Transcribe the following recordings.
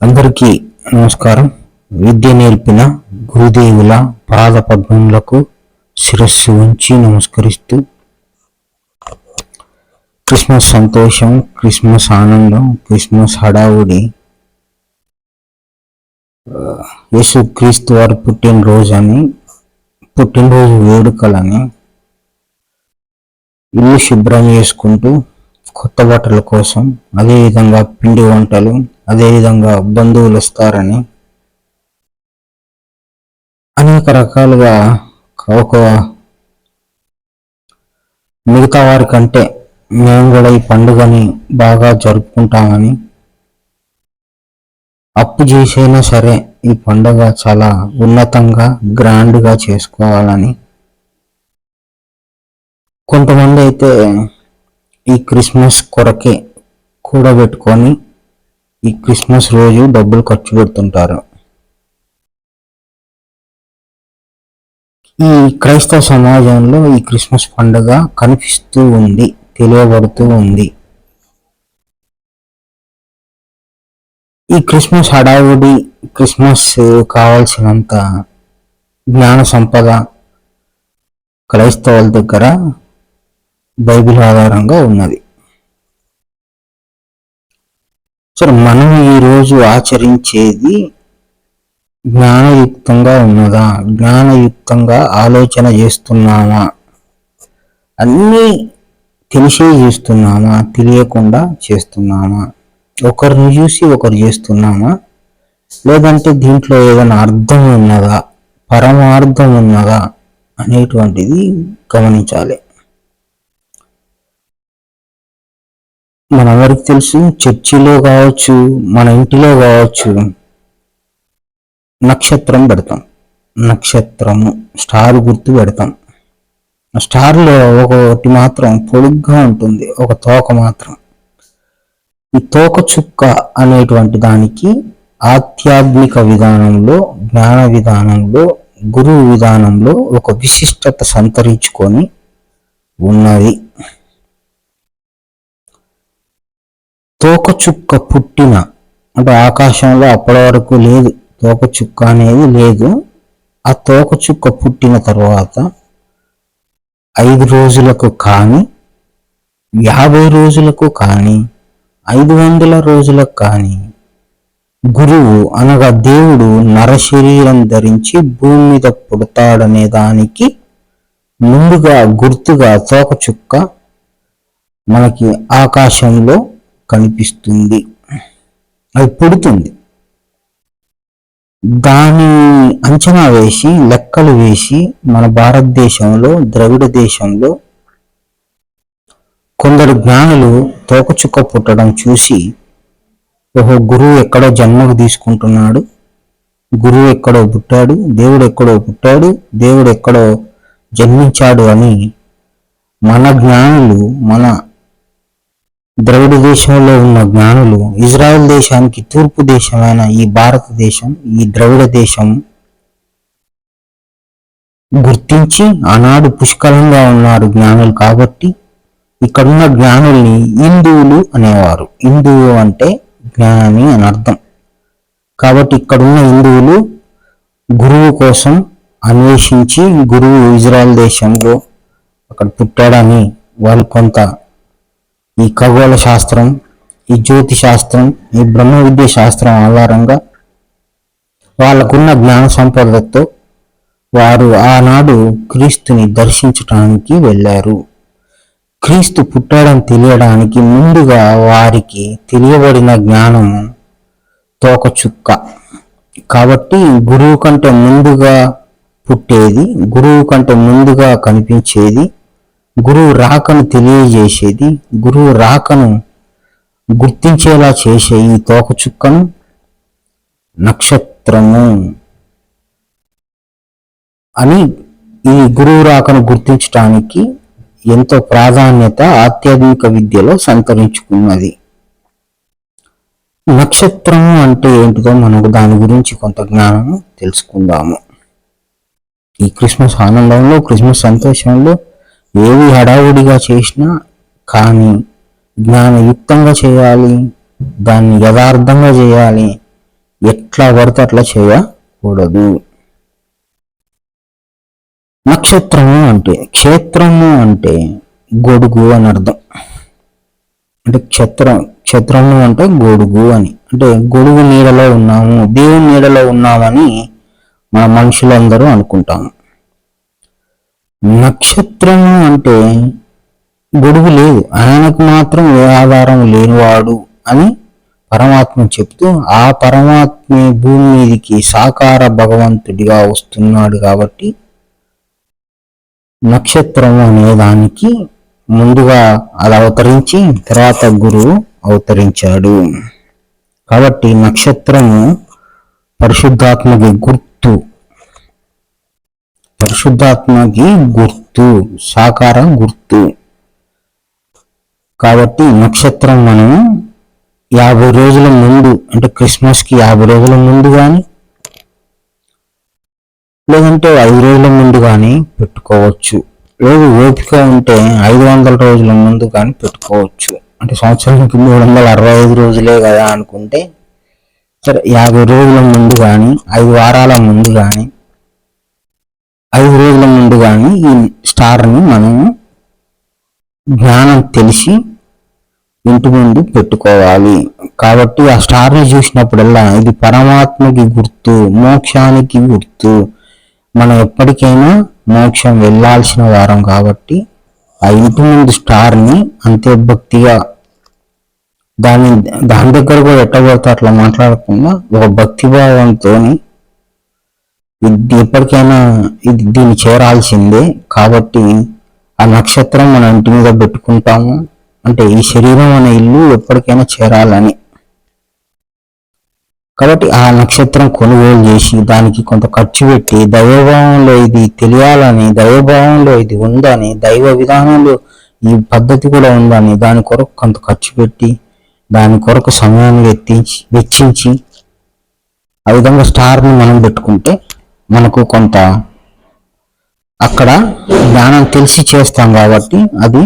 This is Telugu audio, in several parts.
అందరికీ నమస్కారం. విద్య నేర్పిన గురుదేవుల పాద పద్మములకు శిరస్సు ఉంచి నమస్కరిస్తూ క్రిస్మస్ సంతోషం క్రిస్మస్ ఆనందం క్రిస్మస్ హడావుడి యేసు క్రీస్తు వారి పుట్టినరోజు అని పుట్టినరోజు వేడుకలని ఇల్లు శుభ్రం చేసుకుంటూ కొత్త బట్టల కోసం అదేవిధంగా పిండి వంటలు అదేవిధంగా బంధువులు వస్తారని అనేక రకాలుగా ఒక మిగతా వారి కంటే మేము కూడా ఈ పండుగని బాగా జరుపుకుంటామని అప్పు చేసైనా సరే ఈ పండుగ చాలా ఉన్నతంగా గ్రాండ్గా చేసుకోవాలని కొంతమంది అయితే ఈ క్రిస్మస్ కొరకే కూడబెట్టుకొని ఈ క్రిస్మస్ రోజు డబ్బులు ఖర్చు పెడుతుంటారు. ఈ క్రైస్తవ సమాజంలో ఈ క్రిస్మస్ పండుగ కనిపిస్తూ ఉంది తెలియబడుతూ ఉంది. ఈ క్రిస్మస్ హడావుడి క్రిస్మస్ కావాల్సినంత జ్ఞాన సంపద క్రైస్తవుల దగ్గర బైబిల్ ఆధారంగా ఉన్నది. సరే మనం ఈరోజు ఆచరించేది జ్ఞానయుక్తంగా ఉన్నదా? జ్ఞానయుక్తంగా ఆలోచన చేస్తున్నామా? అన్నీ తెలిసే చేస్తున్నామా? తెలియకుండా చేస్తున్నామా? ఒకరిని చూసి ఒకరు చేస్తున్నామా? లేదంటే దీంట్లో ఏదైనా అర్థం ఉన్నదా? పరమార్థం ఉన్నదా? అనేటువంటిది గమనించాలి. మనందరికి తెలుసు చర్చిలో కావచ్చు మన ఇంటిలో కావచ్చు నక్షత్రం పెడతాం. నక్షత్రము స్టార్ గుర్తు పెడతాం. స్టార్లో ఒకటి మాత్రం పొడుగ్గా ఉంటుంది ఒక తోక మాత్రం. ఈ తోక చుక్క అనేటువంటి దానికి ఆధ్యాత్మిక విధానంలో జ్ఞాన విధానంలో గురువు విధానంలో ఒక విశిష్టత సంతరించుకొని ఉన్నది. తోకచుక్క పుట్టిన అంటే ఆకాశంలో అప్పటి వరకు లేదు తోకచుక్క అనేది లేదు. ఆ తోకచుక్క పుట్టిన తర్వాత ఐదు రోజులకు కానీ యాభై రోజులకు కానీ ఐదు వందల రోజులకు కానీ గురువు అనగా దేవుడు నరశరీరం ధరించి భూమి మీద పుడతాడనే దానికి ముందుగా గుర్తుగా తోకచుక్క మనకి ఆకాశంలో కనిపిస్తుంది. అది పుడుతుంది. దాని అంచనా వేసి లెక్కలు వేసి మన భారతదేశంలో ద్రవిడ దేశంలో కొందరు జ్ఞానులు తోకచుక్క పుట్టడం చూసి ఓహో గురువు ఎక్కడో జన్మకు తీసుకుంటున్నాడు. గురువు ఎక్కడో పుట్టాడు దేవుడు ఎక్కడో పుట్టాడు దేవుడు ఎక్కడో జన్మించాడు అని మన జ్ఞానులు మన ద్రవిడ దేశంలో ఉన్న జ్ఞానులు ఇజ్రాయెల్ దేశానికి తూర్పు దేశమైన ఈ భారతదేశం ఈ ద్రవిడ దేశం గుర్తించి ఆనాడు పుష్కలంగా ఉన్నారు జ్ఞానులు కాబట్టి ఇక్కడున్న జ్ఞానుల్ని హిందువులు అనేవారు. హిందువు అంటే జ్ఞాని అని అర్థం. కాబట్టి ఇక్కడున్న హిందువులు గురువు కోసం అన్వేషించి గురువు ఇజ్రాయెల్ దేశంలో అక్కడ పుట్టాడని వాళ్ళు కొంత ఈ ఖగోళ శాస్త్రం ఈ జ్యోతి శాస్త్రం ఈ బ్రహ్మ విద్య శాస్త్రం ఆధారంగా వాళ్ళకున్న జ్ఞాన సంపదతో వారు ఆనాడు క్రీస్తుని దర్శించటానికి వెళ్ళారు. క్రీస్తు పుట్టాడని తెలియడానికి ముందుగా వారికి తెలియబడిన జ్ఞానము తోకచుక్క. కాబట్టి గురువు కంటే ముందుగా పుట్టేది గురువు కంటే ముందుగా కనిపించేది గురువు రాకను తెలియజేసేది గురువు రాకను గుర్తించేలా చేసే ఈ తోకచుక్కను నక్షత్రము అని ఈ గురువు రాకను గుర్తించటానికి ఎంతో ప్రాధాన్యత ఆధ్యాత్మిక విద్యలో సంతరించుకున్నది. నక్షత్రము అంటే ఏంటిదో మనకు దాని గురించి కొంత జ్ఞానము తెలుసుకుందాము. ఈ క్రిస్మస్ ఆనందంలో క్రిస్మస్ సంతోషంలో ఏవి హడావుడిగా చేసినా కానీ జ్ఞానయుక్తంగా చేయాలి దాన్ని యథార్థంగా చేయాలి ఎట్లా పడితే అట్లా చేయకూడదు. నక్షత్రము అంటే క్షేత్రము అంటే గొడుగు అని అర్థం. అంటే క్షత్రం క్షత్రము అంటే గొడుగు అని. అంటే గొడుగు నీడలో ఉన్నాము దేవుని నీడలో ఉన్నామని మన మనుషులందరూ అనుకుంటాము. నక్షత్రము అంటే గొడుగు లేదు. ఆయనకు మాత్రం ఏ ఆధారం లేనివాడు అని పరమాత్మ చెప్తూ ఆ పరమాత్మే భూమి మీదికి సాకార భగవంతుడిగా వస్తున్నాడు కాబట్టి నక్షత్రం అనే దానికి ముందుగా అది అవతరించి తర్వాత గురువు అవతరించాడు. కాబట్టి నక్షత్రము పరిశుద్ధాత్మకి గుర్తు. పరిశుద్ధాత్మకి గుర్తు సాకార గుర్తు. కాబట్టి నక్షత్రం మనం యాభై రోజుల ముందు అంటే క్రిస్మస్కి యాభై రోజుల ముందు కానీ లేదంటే ఐదు రోజుల ముందు కానీ పెట్టుకోవచ్చు. లేదు ఓపిక ఉంటే ఐదు వందల రోజుల ముందు కానీ పెట్టుకోవచ్చు. అంటే సంవత్సరానికి మూడు వందల అరవై ఐదు రోజులే కదా అనుకుంటే సరే యాభై రోజుల ముందు కానీ ఐదు వారాల ముందు కానీ ఐదు రోజుల ముందు కానీ ఈ స్టార్ని మనము జ్ఞానం తెలిసి ఇంటి ముందు పెట్టుకోవాలి. కాబట్టి ఆ స్టార్ని చూసినప్పుడల్లా ఇది పరమాత్మకి గుర్తు మోక్షానికి గుర్తు. మనం ఎప్పటికైనా మోక్షం వెళ్ళాల్సిన వారం కాబట్టి ఆ ఇంటి ముందు స్టార్ని అంతే భక్తిగా దాని దాని దగ్గర కూడా ఎట్టబడితే అట్లా మాట్లాడకుండా ఒక భక్తిభావంతో ఎప్పటికైనా ఇది దీన్ని చేరాల్సిందే. కాబట్టి ఆ నక్షత్రం మన ఇంటి మీద పెట్టుకుంటాము. అంటే ఈ శరీరం అనే ఇల్లు ఎప్పటికైనా చేరాలని. కాబట్టి ఆ నక్షత్రం కొనుగోలు చేసి దానికి కొంత ఖర్చు పెట్టి దైవభావంలో ఇది తెలియాలని దైవభావంలో ఇది ఉందని దైవ విధానంలో ఈ పద్ధతి కూడా ఉందని దాని కొరకు కొంత ఖర్చు పెట్టి దాని కొరకు సమయాన్ని వెచ్చించి వెచ్చించి ఆ విధంగా స్టార్ని మనం పెట్టుకుంటే మనకు కొంత అక్కడ జ్ఞానం తెలిసి చేస్తాం కాబట్టి అది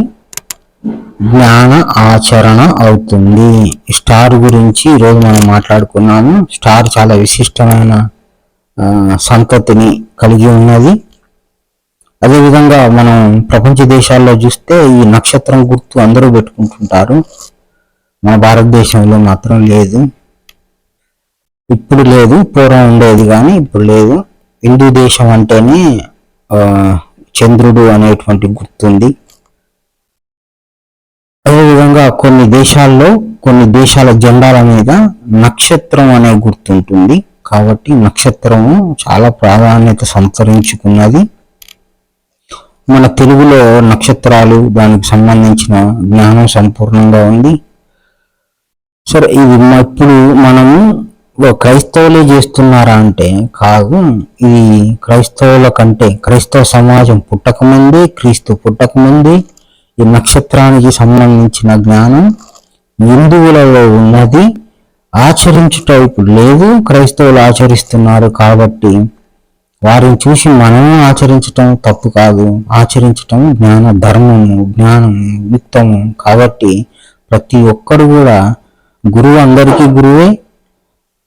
జ్ఞాన ఆచరణ అవుతుంది. స్టార్ గురించి ఈరోజు మనం మాట్లాడుకున్నాము. స్టార్ చాలా విశిష్టమైన సంతతిని కలిగి ఉన్నది. అదేవిధంగా మనం ప్రపంచ దేశాల్లో చూస్తే ఈ నక్షత్రం గుర్తు అందరూ పెట్టుకుంటుంటారు. మన భారతదేశంలో మాత్రం లేదు. ఇప్పుడు లేదు పూర్వం ఉండేది కానీ ఇప్పుడు లేదు. హిందూ దేశం అంటేనే చంద్రుడు అనేటువంటి గుర్తుంది. అదేవిధంగా కొన్ని దేశాల్లో కొన్ని దేశాల జెండాల మీద నక్షత్రం అనే గుర్తుంటుంది. కాబట్టి నక్షత్రము చాలా ప్రాధాన్యత సంతరించుకున్నది. మన తెలుగులో నక్షత్రాలు దానికి సంబంధించిన జ్ఞానం సంపూర్ణంగా ఉంది. సరే ఇది ఇప్పుడు మనము క్రైస్తవులే చేస్తున్నారా అంటే కాదు. ఇది క్రైస్తవుల కంటే క్రైస్తవ సమాజం పుట్టకముందే క్రీస్తు పుట్టకముందే ఈ నక్షత్రానికి సంబంధించిన జ్ఞానం హిందువులలో ఉన్నది. ఆచరించుట ఇప్పుడు లేదు. క్రైస్తవులు ఆచరిస్తున్నారు కాబట్టి వారిని చూసి మనము ఆచరించటం తప్పు కాదు. ఆచరించటం జ్ఞాన ధర్మము జ్ఞానము యుక్తము. కాబట్టి ప్రతి ఒక్కరు కూడా గురువు అందరికీ గురువే.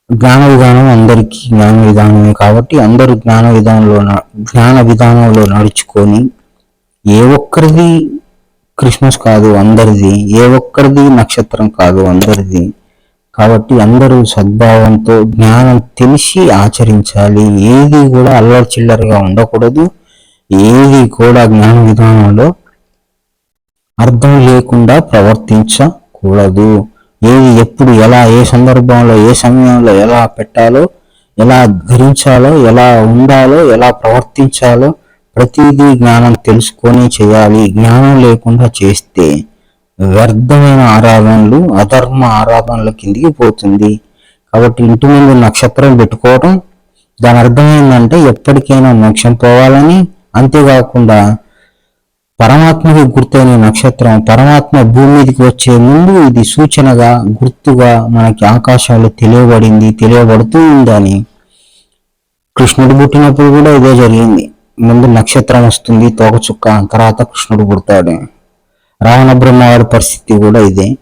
జ్ఞాన విధానం అందరికీ జ్ఞాన విధానమే కాబట్టి అందరూ జ్ఞాన విధానంలో జ్ఞాన విధానంలో నడుచుకొని ఏ ఒక్కరిది క్రిస్మస్ కాదు అందరిది ఏ ఒక్కరిది నక్షత్రం కాదు అందరిది కాబట్టి అందరూ సద్భావంతో జ్ఞానం తెలిసి ఆచరించాలి. ఏది కూడా అల్లరి చిల్లరగా ఉండకూడదు. ఏది కూడా జ్ఞాన విధానంలో అర్థం లేకుండా ప్రవర్తించకూడదు. ఏది ఎప్పుడు ఎలా ఏ సందర్భంలో ఏ సమయంలో ఎలా పెట్టాలో ఎలా ధరించాలో ఎలా ఉండాలో ఎలా ప్రవర్తించాలో ప్రతిదీ జ్ఞానం తెలుసుకొని చేయాలి. జ్ఞానం లేకుండా చేస్తే వ్యర్థమైన ఆరాధనలు అధర్మ ఆరాధనల కిందికి పోతుంది. కాబట్టి ఇంటి ముందు నక్షత్రం పెట్టుకోవడం దాని అర్థం ఏంటంటే ఎప్పటికైనా మోక్షం పోవాలని అంతేకాకుండా పరమాత్మకి గుర్తైన నక్షత్రం పరమాత్మ భూమి మీదకి వచ్చే ముందు ఇది సూచనగా గుర్తుగా మనకి ఆకాశంలో తెలియబడింది తెలియబడుతూ ఉందని. కృష్ణుడు పుట్టినప్పుడు కూడా ఇదే జరిగింది. ముందు నక్షత్రం వస్తుంది తోకచుక్క తర్వాత కృష్ణుడు పుడతాడు. రావణ బ్రహ్మ వారి పరిస్థితి కూడా ఇదే.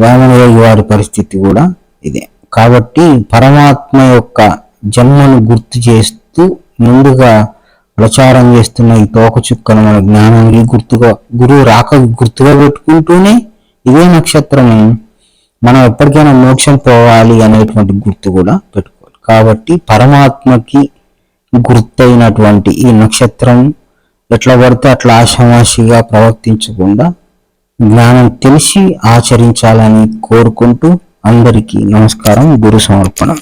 రావణ వారి పరిస్థితి కూడా ఇదే. కాబట్టి పరమాత్మ యొక్క జన్మను గుర్తు చేస్తూ ముందుగా ప్రచారం చేస్తున్న ఈ తోకచుక్కను మన జ్ఞానానికి గుర్తుగా గురువు రాక గుర్తుగా పెట్టుకుంటూనే ఇదే నక్షత్రం మనం ఎప్పటికైనా మోక్షం పోవాలి అనేటువంటి గుర్తు కూడా పెట్టుకోవాలి. కాబట్టి పరమాత్మకి గుర్తయినటువంటి ఈ నక్షత్రం ఎట్లా పడితే అట్లా ఆషామాషిగా ప్రవర్తించకుండా జ్ఞానం తెలిసి ఆచరించాలని కోరుకుంటూ అందరికీ నమస్కారం గురు సమర్పణం.